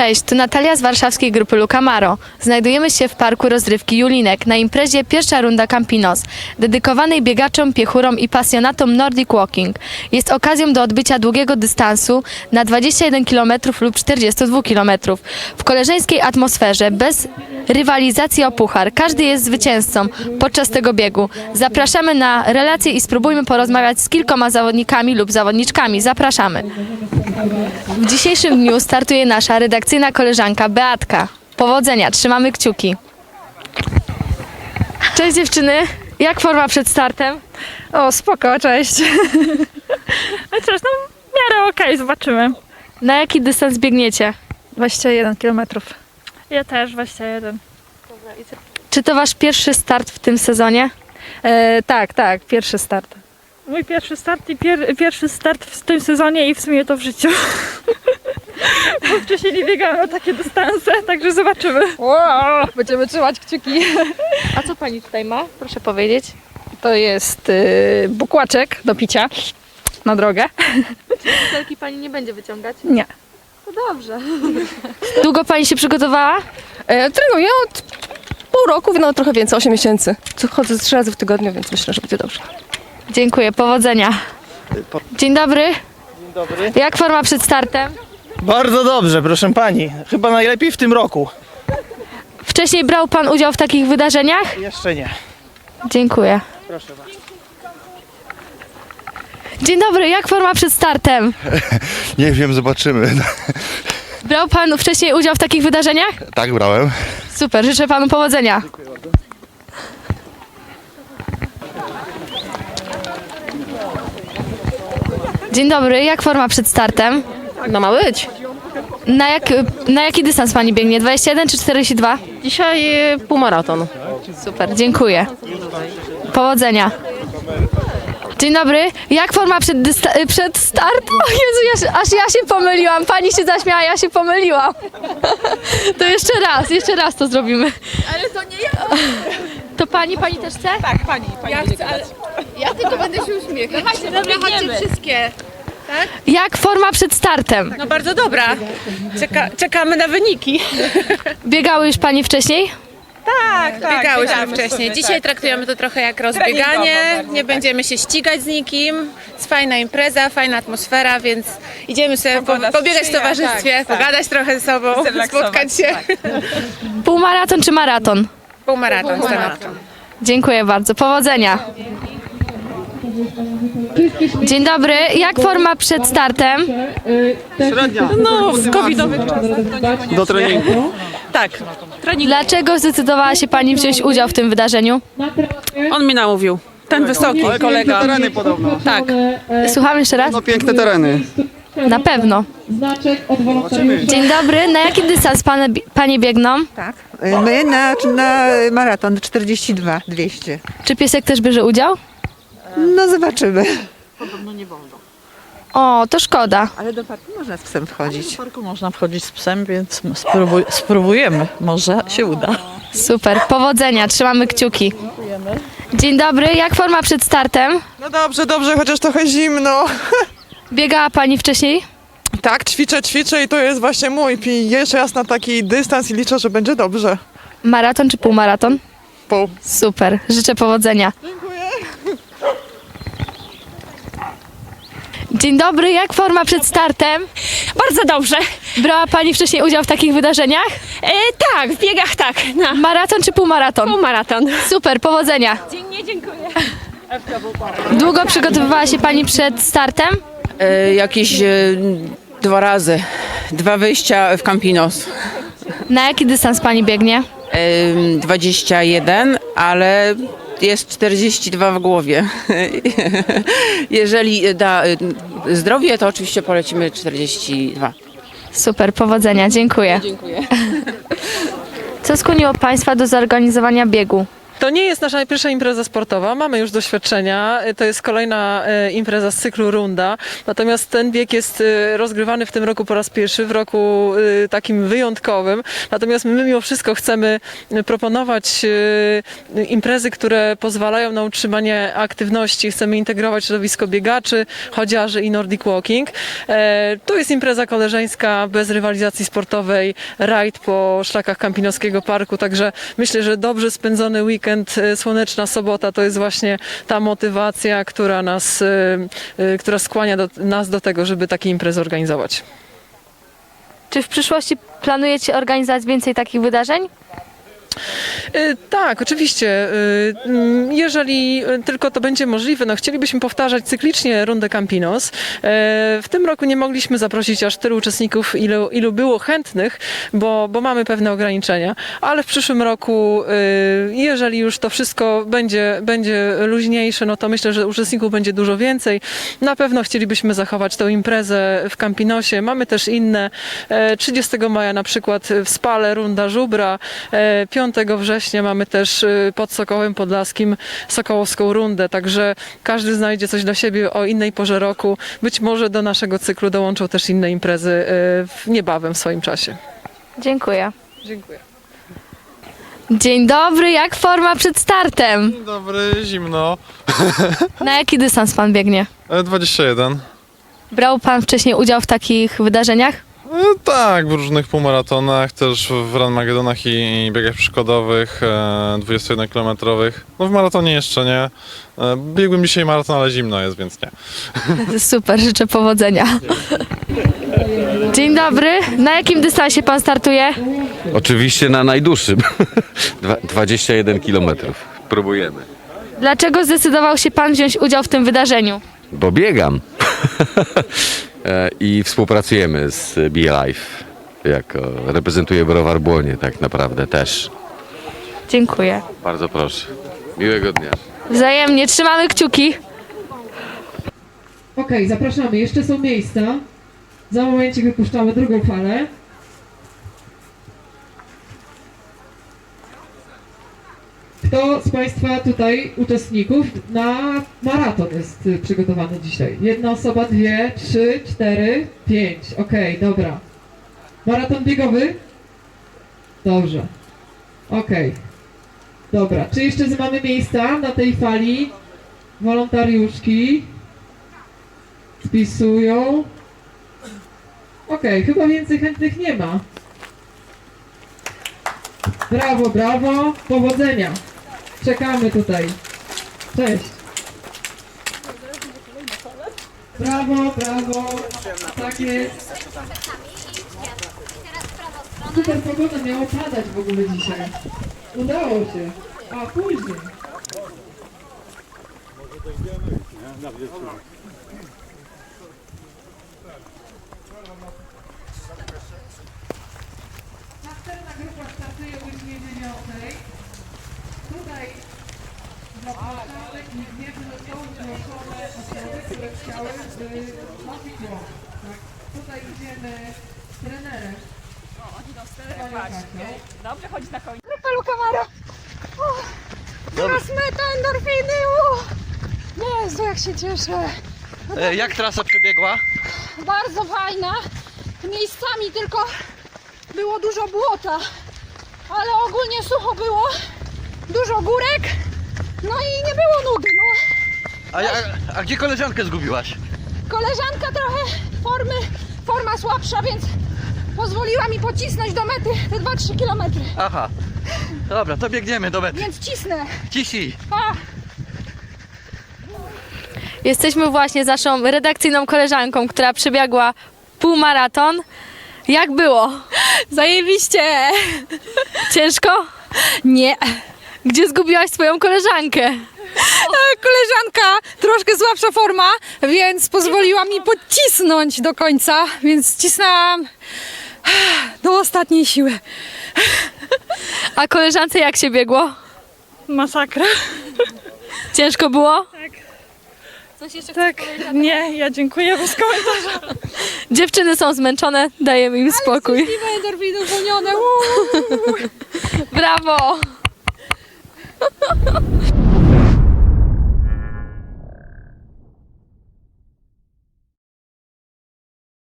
Cześć, tu Natalia z warszawskiej grupy Lucamaro. Znajdujemy się w parku rozrywki Julinek na imprezie pierwsza runda Campinos, dedykowanej biegaczom, piechurom i pasjonatom Nordic Walking. Jest okazją do odbycia długiego dystansu na 21 km lub 42 km w koleżeńskiej atmosferze, bez rywalizacji o puchar. Każdy jest zwycięzcą podczas tego biegu. Zapraszamy na relacje i spróbujmy porozmawiać z kilkoma zawodnikami lub zawodniczkami. Zapraszamy. W dzisiejszym dniu startuje nasza redakcyjna koleżanka Beatka. Powodzenia, trzymamy kciuki. Cześć dziewczyny, jak forma przed startem? O, spoko, cześć. No cóż, no w miarę okej, zobaczymy. Na jaki dystans biegniecie? 21 km. Ja też 21. Czy to wasz pierwszy start w tym sezonie? E, tak, tak, pierwszy start. Mój pierwszy start i pier, pierwszy start w tym sezonie i w sumie to w życiu. Bo wcześniej nie biegałam o takie dystanse, także zobaczymy. Wow, będziemy trzymać kciuki. A co pani tutaj ma? Proszę powiedzieć. To jest y, bukłaczek do picia na drogę. Butelki pani nie będzie wyciągać? Nie. To dobrze. Długo pani się przygotowała? E, trenuję od pół roku, no trochę więcej, 8 miesięcy. Co Chodzę trzy razy w tygodniu, więc myślę, że będzie dobrze. Dziękuję, powodzenia. Dzień dobry. Dzień dobry. Jak forma przed startem? Bardzo dobrze, proszę pani. Chyba najlepiej w tym roku. Wcześniej brał pan udział w takich wydarzeniach? Jeszcze nie. Dziękuję. Proszę bardzo. Dzień dobry, jak forma przed startem? Nie wiem, zobaczymy. Brał pan wcześniej udział w takich wydarzeniach? Tak brałem. Super, życzę panu powodzenia. Dzień dobry, jak forma przed startem? No ma być. Na, jak, na jaki dystans pani biegnie? 21 czy 42? Dzisiaj e, półmaraton. Super, dziękuję. Powodzenia. Dzień dobry, jak forma przed, dysta- przed start? O Jezu, ja, aż ja się pomyliłam. Pani się zaśmiała, ja się pomyliłam. To jeszcze raz, jeszcze raz to zrobimy. Ale to nie ja. To pani, pani też chce? Tak, pani. pani ja chcę, ale ja tylko będę się uśmiechać. Dobra, chodźcie wszystkie. Jak forma przed startem? No bardzo dobra. Czeka, czekamy na wyniki. Biegały już pani wcześniej? Tak, Biegałyśmy wcześniej. Dzisiaj traktujemy to trochę jak rozbieganie. Nie będziemy się ścigać z nikim. Jest fajna impreza, fajna atmosfera, więc idziemy sobie po, pobiegać w towarzystwie, pogadać trochę ze sobą, spotkać się. Półmaraton czy maraton? Półmaraton stanowczo. Dziękuję bardzo. Powodzenia. Dzień dobry. Jak forma przed startem? No, w covidowych Do treningu. Tak, Dlaczego zdecydowała się Pani wziąć udział w tym wydarzeniu? on mi namówił. Ten wysoki kolega. tereny podobno. Tak. Słucham jeszcze raz? No piękne tereny. Na pewno. Dzień dobry. Na jaki dystans pane, Panie biegną? Tak. My na, na maraton 42, 200. Czy piesek też bierze udział? No zobaczymy. O, to szkoda. Ale do parku można z psem wchodzić. W parku można wchodzić z psem, więc spróbuj, spróbujemy. Może się uda. Super. Powodzenia. Trzymamy kciuki. Dzień dobry. Jak forma przed startem? No dobrze, dobrze, chociaż trochę zimno. Biegała Pani wcześniej? Tak, ćwiczę, ćwiczę i to jest właśnie mój pi. Jeszcze raz na taki dystans i liczę, że będzie dobrze. Maraton czy półmaraton? Pół. Super. Życzę powodzenia. Dzień dobry. Jak forma przed startem? Bardzo dobrze. Brała Pani wcześniej udział w takich wydarzeniach? E, tak, w biegach tak. Na Maraton czy półmaraton? maraton. Super, powodzenia. Dziękuję, dziękuję. Długo przygotowywała się Pani przed startem? E, jakieś e, dwa razy. Dwa wyjścia w Campinos. Na jaki dystans Pani biegnie? E, 21, ale jest 42 w głowie. Jeżeli da e, zdrowie, to oczywiście polecimy 42. Super, powodzenia, dziękuję. Dziękuję. Co skłoniło Państwa do zorganizowania biegu? To nie jest nasza pierwsza impreza sportowa, mamy już doświadczenia. To jest kolejna e, impreza z cyklu Runda. Natomiast ten bieg jest e, rozgrywany w tym roku po raz pierwszy, w roku e, takim wyjątkowym. Natomiast my mimo wszystko chcemy proponować imprezy, które pozwalają na utrzymanie aktywności. Chcemy integrować środowisko biegaczy, chodziarzy i Nordic Walking. To jest impreza koleżeńska, bez rywalizacji sportowej, rajd po szlakach Kampinoskiego Parku, także myślę, że dobrze spędzony weekend, e, słoneczna sobota to jest właśnie ta motywacja, która nas, e, e, która skłania do, nas do tego, żeby takie imprezy organizować. Czy w przyszłości planujecie organizować więcej takich wydarzeń? E, Tak, oczywiście. Mm, Jeżeli tylko to będzie możliwe, no chcielibyśmy powtarzać cyklicznie rundę Campinos. E, W tym roku nie mogliśmy zaprosić aż tylu uczestników, ilu, ilu było chętnych, bo, bo mamy pewne ograniczenia. Ale w przyszłym roku, jeżeli już to wszystko będzie, będzie luźniejsze, no to myślę, że uczestników będzie dużo więcej. Na pewno chcielibyśmy zachować tę imprezę w Campinosie. Mamy też inne. E, 30 maja na przykład w Spale runda Żubra. E, 5 września mamy też y, pod Sokołem Podlaskim Sokołowską rundę, także każdy znajdzie coś dla siebie o innej porze roku. Być może do naszego cyklu dołączą też inne imprezy y, w- niebawem w swoim czasie. Dziękuję. Dziękuję. Dzień dobry, jak forma przed startem? Dzień dobry, zimno. Na jaki dystans pan biegnie? E, 21. Brał pan wcześniej udział w takich wydarzeniach? E, Tak, w różnych półmaratonach, też w Ranmagedonach i, i biegach przeszkodowych, e, 21-kilometrowych. No w maratonie jeszcze nie. E, biegłem dzisiaj maraton, ale zimno jest, więc nie. Super, życzę powodzenia. Dzień dobry, na jakim dystansie pan startuje? Oczywiście na najdłuższym. Dwa- 21 km. Próbujemy. Dlaczego zdecydował się pan wziąć udział w tym wydarzeniu? Bo biegam. E, I współpracujemy z BeLife. Jako reprezentuję browar Błonie tak naprawdę też. Dziękuję. Bardzo proszę. Miłego dnia. Wzajemnie, trzymamy kciuki. Okej, zapraszamy. Jeszcze są miejsca. Za momencik wypuszczamy drugą falę. Kto z Państwa tutaj uczestników na maraton jest y, przygotowany dzisiaj? Jedna osoba, dwie, trzy, cztery, pięć. Okej, dobra. Maraton biegowy? Dobrze. Okej. Dobra. Czy jeszcze mamy miejsca na tej fali? Wolontariuszki spisują. Okej, chyba więcej chętnych nie ma. Brawo, brawo. Powodzenia. Czekamy tutaj. Cześć. Brawo, brawo. Tak jest. Super pogoda miało padać w ogóle dzisiaj. Udało się. A później. Następna grupa startuje o godzinie 9. Tutaj i wiemy, że są zgłoszone osoby, które chciały zrobić walk. Tak. Tutaj idziemy z trenerem. Panią Kasią. Dobrze chodzi na końcu. Teraz meta endorfiny! Jezu, jak się cieszę! Jak trasa przebiegła? Bardzo fajna. Miejscami tylko było dużo błota, ale ogólnie sucho było. Dużo górek. No i nie było nudy. No. A, a gdzie koleżankę zgubiłaś? Koleżanka trochę formy, forma słabsza, więc pozwoliła mi pocisnąć do mety te 2-3 kilometry. Aha. Dobra, to biegniemy do mety. Więc cisnę. Ciśnij. Pa! Jesteśmy właśnie z naszą redakcyjną koleżanką, która przebiegła półmaraton. Jak było? Zajebiście! Ciężko? Nie. Gdzie zgubiłaś swoją koleżankę? Koleżanka troszkę słabsza forma, więc pozwoliła mi pocisnąć do końca, więc cisnęłam do ostatniej siły. A koleżance jak się biegło? Masakra. Ciężko było? Tak, nie, ja dziękuję bez komentarza. Dziewczyny są zmęczone, dajemy im spokój. endorfiny uwolnione. Brawo! Ha ha ha!